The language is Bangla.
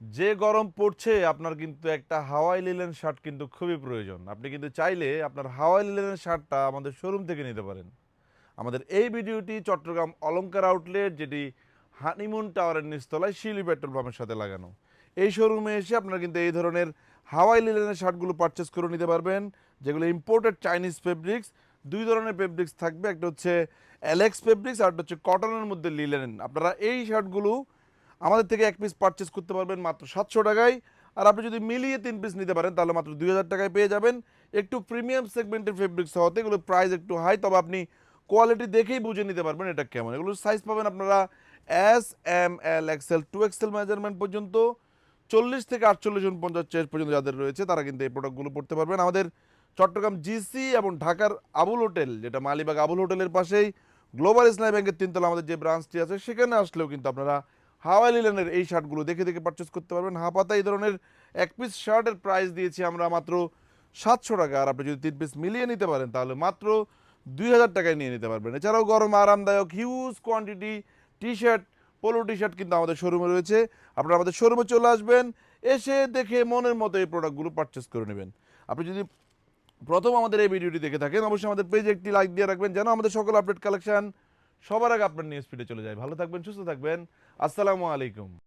যে গরম পড়ছে, আপনার কিন্তু একটা হাওয়াই লিলেন শার্ট কিন্তু খুবই প্রয়োজন। আপনি কিন্তু চাইলে আপনার হাওয়াই লিলেনের শার্টটা আমাদের শোরুম থেকে নিতে পারেন। আমাদের এই ভিডিওটি চট্টগ্রাম অলঙ্কার আউটলেট যেটি হানিমুন টাওয়ারের নিচতলায় শিলি পেট্রোল পাম্পের সাথে লাগানো। এই শোরুমে এসে আপনারা কিন্তু এই ধরনের হাওয়াই লিলেনের শার্টগুলো পারচেস করে নিতে পারবেন, যেগুলো ইম্পোর্টেড চাইনিজ ফেব্রিক্স দুই ধরনের ফেব্রিক্স থাকবে। একটা হচ্ছে অ্যালেক্স ফেব্রিক্স আর একটা হচ্ছে কটনের মধ্যে লিলেন আপনারা এই শার্টগুলো আমাদের থেকে এক পিস পারচেস করতে পারবেন মাত্র সাতশো টাকায়। আর আপনি যদি মিলিয়ে তিন পিস নিতে পারেন, তাহলে মাত্র দুই হাজার টাকায় পেয়ে যাবেন। একটু প্রিমিয়াম সেগমেন্টের ফেব্রিক্স হওয়াতে এগুলো প্রাইস একটু হাই তবে আপনি কোয়ালিটি দেখেই বুঝে নিতে পারবেন এটা কেমন। এগুলোর সাইজ পাবেন আপনারা S M L XL two XL measurement পর্যন্ত। চল্লিশ থেকে আটচল্লিশ জন পঞ্চাশ চেয়ার পর্যন্ত যাদের রয়েছে, তারা কিন্তু এই প্রোডাক্টগুলো পড়তে পারবেন। আমাদের চট্টগ্রাম জিসি এবং ঢাকার আবুল হোটেল, যেটা মালিবাগ আবুল হোটেলের পাশেই গ্লোবাল ইসলামী ব্যাংকের তিনতলা আমাদের যে ব্রাঞ্চটি আছে, সেখানে আসলেও কিন্তু আপনারা হাওয়াই লিলেনের এই শার্টগুলো দেখে দেখে পারচেস করতে পারবেন। হাপাতা এই ধরনের এক পিস শার্টের প্রাইস দিয়েছি আমরা মাত্র সাতশো টাকা। আর আপনি যদি তিন পিস মিলিয়ে নিতে পারেন, তাহলে মাত্র দুই হাজার টাকায় নিয়ে নিতে পারবেন। এছাড়াও গরম, আরামদায়ক huge quantity T shirt polo T shirt কিন্তু আমাদের শোরুমে রয়েছে। আপনারা আমাদের শোরুমে চলে আসবেন, এসে দেখে মনের মতো এই প্রোডাক্টগুলো পারচেস করে নেবেন। আপনি যদি প্রথম আমাদের এই ভিডিওটি দেখে থাকেন, অবশ্যই আমাদের পেজে একটি লাইক দিয়ে রাখবেন, যেন আমাদের সকল আপডেট কালেকশন সবার আগে আপনার নিউজ ফিডে চলে যায়। ভালো থাকবেন সুস্থ থাকবেন। আসসালামু আলাইকুম।